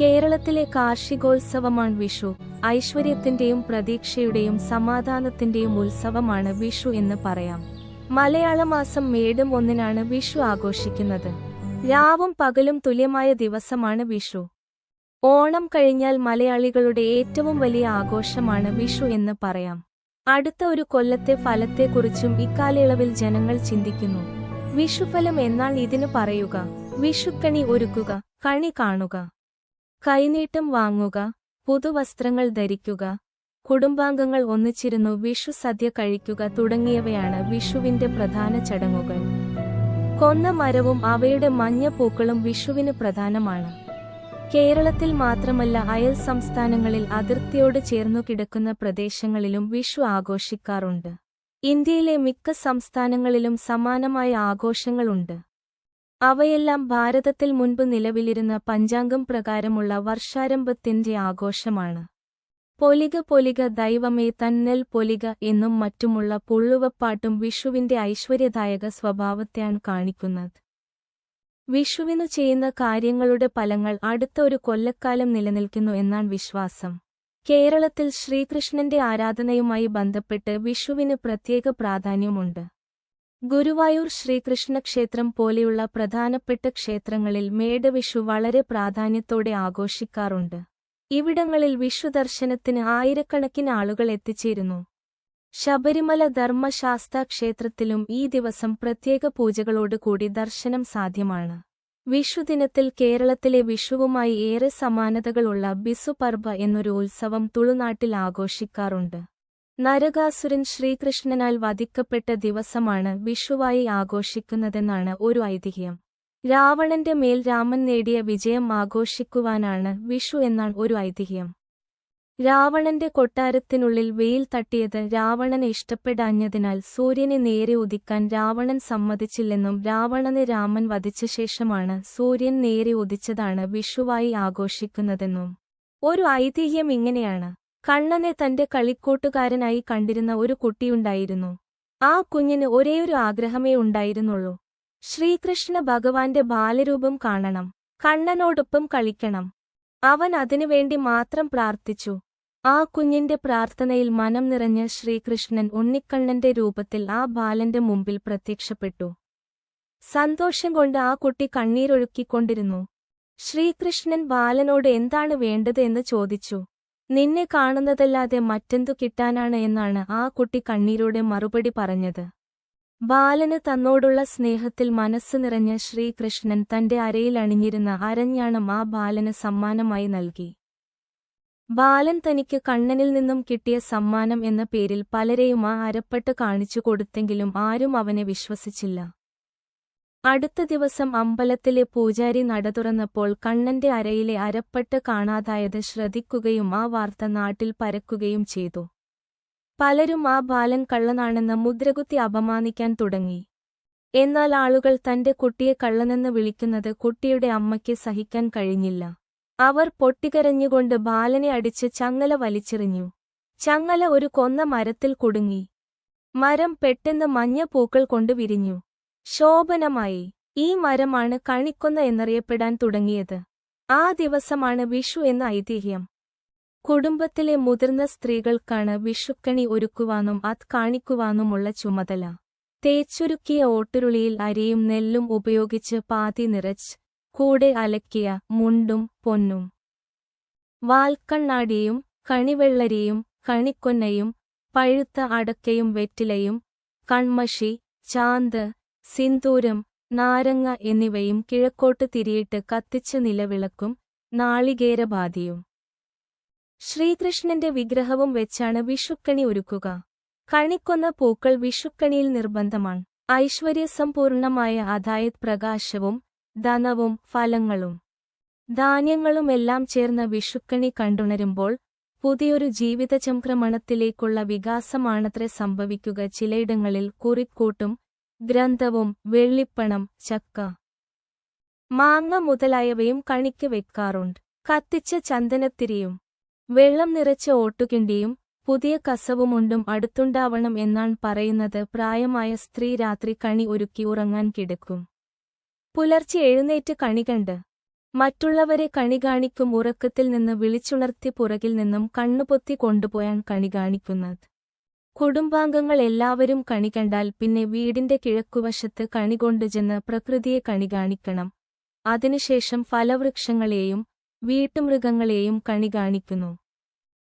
കേരളത്തിലെ കാർഷികോത്സവമാണ് വിഷു. ഐശ്വര്യത്തിന്റെയും പ്രതീക്ഷയുടെയും സമാധാനത്തിന്റെയും ഉത്സവമാണ് വിഷു എന്ന് പറയാം. മലയാള മാസം മേടും ഒന്നിനാണ് വിഷു ആഘോഷിക്കുന്നത്. രാവും പകലും തുല്യമായ ദിവസമാണ് വിഷു. ഓണം കഴിഞ്ഞാൽ മലയാളികളുടെ ഏറ്റവും വലിയ ആഘോഷമാണ് വിഷു എന്ന് പറയാം. അടുത്ത ഒരു കൊല്ലത്തെ ഫലത്തെക്കുറിച്ചും ഇക്കാലയളവിൽ ജനങ്ങൾ ചിന്തിക്കുന്നു. വിഷുഫലം എന്നാൽ ഇതിന് പറയുക. വിഷുക്കണി ഒരുക്കുക. കണി കാണുക. കൈനീട്ടം വാങ്ങുക പുതുവസ്ത്രങ്ങൾ ധരിക്കുക കുടുംബാംഗങ്ങൾ ഒന്നിച്ചിരുന്നു വിഷു സദ്യ കഴിക്കുക തുടങ്ങിയവയാണ് വിഷുവിന്റെ പ്രധാന ചടങ്ങുകൾ. കൊന്ന മരവും അവയുടെ മഞ്ഞ പൂക്കളും വിഷുവിന് പ്രധാനമാണ്. കേരളത്തിൽ മാത്രമല്ല അയൽ സംസ്ഥാനങ്ങളിൽ അതിർത്തിയോട് ചേർന്നു കിടക്കുന്ന പ്രദേശങ്ങളിലും വിഷു ആഘോഷിക്കാറുണ്ട്. ഇന്ത്യയിലെ മിക്ക സംസ്ഥാനങ്ങളിലും സമാനമായ ആഘോഷങ്ങളുണ്ട്. അവയെല്ലാം ഭാരതത്തിൽ മുൻപ് നിലവിലിരുന്ന പഞ്ചാംഗം പ്രകാരമുള്ള വർഷാരംഭത്തിന്റെ ആഘോഷമാണ്. പൊലിക പൊലിക ദൈവമേ തന്നൽ പൊലിക എന്നും മറ്റുമുള്ള പുള്ളുവപ്പാട്ടും വിഷുവിന്റെ ഐശ്വര്യദായക സ്വഭാവത്തെയാണ് കാണിക്കുന്നത്. വിഷുവിനു ചെയ്യുന്ന കാര്യങ്ങളുടെ ഫലങ്ങൾ അടുത്ത ഒരു കൊല്ലക്കാലം നിലനിൽക്കുന്നു എന്നാണ് വിശ്വാസം. കേരളത്തിൽ ശ്രീകൃഷ്ണന്റെ ആരാധനയുമായി ബന്ധപ്പെട്ട് വിഷുവിന് പ്രത്യേക പ്രാധാന്യമുണ്ട്. ഗുരുവായൂർ ശ്രീകൃഷ്ണ ക്ഷേത്രം പോലെയുള്ള പ്രധാനപ്പെട്ട ക്ഷേത്രങ്ങളിൽ മേടവിഷു വളരെ പ്രാധാന്യത്തോടെ ആഘോഷിക്കാറുണ്ട്. ഇവിടങ്ങളിൽ വിഷു ദർശനത്തിന് ആയിരക്കണക്കിന് ആളുകൾ എത്തിച്ചേരുന്നു. ശബരിമല ധർമ്മശാസ്ത ക്ഷേത്രത്തിലും ഈ ദിവസം പ്രത്യേക പൂജകളോടുകൂടി ദർശനം സാധ്യമാണ്. വിഷുദിനത്തിൽ കേരളത്തിലെ വിഷുവുമായി ഏറെ സമാനതകളുള്ള ബിസു പർബ എന്നൊരു ഉത്സവം തുളുനാട്ടിൽ ആഘോഷിക്കാറുണ്ട്. നരകാസുരൻ ശ്രീകൃഷ്ണനാൽ വധിക്കപ്പെട്ട ദിവസമാണ് വിഷുവായി ആഘോഷിക്കുന്നതെന്നാണ് ഒരു ഐതിഹ്യം. രാവണന്റെ മേൽ രാമൻ നേടിയ വിജയം ആഘോഷിക്കുവാനാണ് വിഷു എന്നാണ് ഒരു ഐതിഹ്യം. രാവണന്റെ കൊട്ടാരത്തിനുള്ളിൽ വെയിൽ തട്ടിയത് രാവണന് ഇഷ്ടപ്പെടാഞ്ഞതിനാൽ സൂര്യനെ നേരെ ഉദിക്കാൻ രാവണൻ സമ്മതിച്ചില്ലെന്നും രാവണനെ രാമൻ വധിച്ച ശേഷമാണ് സൂര്യൻ നേരെ ഉദിച്ചതാണ് വിഷുവായി ആഘോഷിക്കുന്നതെന്നും. ഒരു ഐതിഹ്യം ഇങ്ങനെയാണ്. കണ്ണനെ തന്റെ കളിക്കോട്ടുകാരനായി കണ്ടിരുന്ന ഒരു കുട്ടിയുണ്ടായിരുന്നു. ആ കുഞ്ഞിന് ഒരേയൊരു ആഗ്രഹമേ ഉണ്ടായിരുന്നുള്ളൂ. ശ്രീകൃഷ്ണ ഭഗവാന്റെ ബാലരൂപം കാണണം. കണ്ണനോടൊപ്പം കളിക്കണം. അവൻ അതിനുവേണ്ടി മാത്രം പ്രാർത്ഥിച്ചു. ആ കുഞ്ഞിന്റെ പ്രാർത്ഥനയിൽ മനം നിറഞ്ഞ ശ്രീകൃഷ്ണൻ ഉണ്ണിക്കണ്ണന്റെ രൂപത്തിൽ ആ ബാലന്റെ മുമ്പിൽ പ്രത്യക്ഷപ്പെട്ടു. സന്തോഷം കൊണ്ട് ആ കുട്ടി കണ്ണീരൊഴുക്കിക്കൊണ്ടിരുന്നു. ശ്രീകൃഷ്ണൻ ബാലനോട് എന്താണ് വേണ്ടത് എന്ന് ചോദിച്ചു. നിന്നെ കാണുന്നതല്ലാതെ മറ്റെന്തു കിട്ടാനാണ് എന്നാണ് ആ കുട്ടി കണ്ണീരോടെ മറുപടി പറഞ്ഞത്. ബാലന് തന്നോടുള്ള സ്നേഹത്തിൽ മനസ്സ് നിറഞ്ഞ ശ്രീകൃഷ്ണൻ തന്റെ അരയിൽ അണിഞ്ഞിരുന്ന അരഞ്ഞാണം ആ ബാലന് സമ്മാനമായി നൽകി. ബാലൻ തനിക്ക് കണ്ണനിൽ നിന്നും കിട്ടിയ സമ്മാനം എന്ന പേരിൽ പലരെയും ആ അരപ്പട്ട് കാണിച്ചു കൊടുത്തെങ്കിലും ആരും അവനെ വിശ്വസിച്ചില്ല. അടുത്ത ദിവസം അമ്പലത്തിലെ പൂജാരി നട തുറന്നപ്പോൾ കണ്ണന്റെ അരയിലെ അരപ്പട്ട് കാണാതായത് ശ്രദ്ധിക്കുകയും ആ വാർത്ത നാട്ടിൽ പരക്കുകയും ചെയ്തു. പലരും ആ ബാലൻ കള്ളനാണെന്ന് മുദ്രകുത്തി അപമാനിക്കാൻ തുടങ്ങി. എന്നാൽ ആളുകൾ തന്റെ കുട്ടിയെ കള്ളനെന്ന് വിളിക്കുന്നത് കുട്ടിയുടെ അമ്മയ്ക്ക് സഹിക്കാൻ കഴിഞ്ഞില്ല. അവർ പൊട്ടിക്കരഞ്ഞുകൊണ്ട് ബാലനെ അടിച്ച് ചങ്ങല വലിച്ചെറിഞ്ഞു. ചങ്ങല ഒരു കൊന്ന മരത്തിൽ കുടുങ്ങി. മരം പെട്ടെന്ന് മഞ്ഞ പൂക്കൾ കൊണ്ട് വിരിഞ്ഞു. ശോഭനമായി ഈ മരമാണ് കണിക്കൊന്ന എന്നറിയപ്പെടാൻ തുടങ്ങിയത്. ആ ദിവസമാണ് വിഷു എന്ന ഐതിഹ്യം. കുടുംബത്തിലെ മുതിർന്ന സ്ത്രീകൾക്കാണ് വിഷുക്കണി ഒരുക്കുവാനും അത് കാണിക്കുവാനുമുള്ള ചുമതല. തേച്ചുരുക്കിയ ഓട്ടുരുളിയിൽ അരിയും നെല്ലും ഉപയോഗിച്ച് പാതി നിറച്ച് കൂടെ അലക്കിയ മുണ്ടും പൊന്നും വാൽക്കണ്ണാടിയും കണിവെള്ളരിയും കണിക്കൊന്നയും പഴുത്ത അടക്കയും വെറ്റിലയും കൺമഷി ചാന്ത് സിന്ദൂരം നാരങ്ങ എന്നിവയും കിഴക്കോട്ട് തിരിയിട്ട് കത്തിച്ച നിലവിളക്കും നാളികേരബാധിയും. ശ്രീകൃഷ്ണന്റെ വിഗ്രഹവും വെച്ചാണ് വിഷുക്കണി ഒരുക്കുക. കണിക്കൊന്ന പൂക്കൾ വിഷുക്കണിയിൽ നിർബന്ധമാണ്. ഐശ്വര്യസമ്പൂർണമായ അതായത് പ്രകാശവും ധനവും ഫലങ്ങളും ധാന്യങ്ങളുമെല്ലാം ചേർന്ന വിഷുക്കണി കണ്ടുണരുമ്പോൾ പുതിയൊരു ജീവിതചംക്രമണത്തിലേക്കുള്ള വികാസമാണത്രേ സംഭവിക്കുക. ചിലയിടങ്ങളിൽ കുറിക്കൂട്ടും ഗ്രന്ഥവും വെള്ളിപ്പണം ചക്ക മാങ്ങ മുതലായവയും കണിക്ക് വെക്കാറുണ്ട്. കത്തിച്ച ചന്ദനത്തിരിയും വെള്ളം നിറച്ച ഓട്ടുകിണ്ടിയും പുതിയ കസവുമുണ്ടും അടുത്തുണ്ടാവണം എന്നാണ് പറയുന്നത്. പ്രായമായ സ്ത്രീ രാത്രി കണി ഒരുക്കി ഉറങ്ങാൻ കിടക്കും. പുലർച്ചെ എഴുന്നേറ്റ് കണി കണ്ട്. മറ്റുള്ളവരെ കണി കാണിക്കും ഉറക്കത്തിൽ നിന്ന് വിളിച്ചുണർത്തി പുറകിൽ നിന്നും കണ്ണുപൊത്തി കൊണ്ടുപോയാൻ കണി കാണിക്കുന്നത്. കുടുംബാംഗങ്ങൾ എല്ലാവരും കണി കണ്ടാൽ പിന്നെ വീടിന്റെ കിഴക്കുവശത്ത് കണി കൊണ്ടുചെന്ന് പ്രകൃതിയെ കണി കാണിക്കണം. അതിനുശേഷം ഫലവൃക്ഷങ്ങളെയും വീട്ടുമൃഗങ്ങളെയും കണി കാണിക്കുന്നു.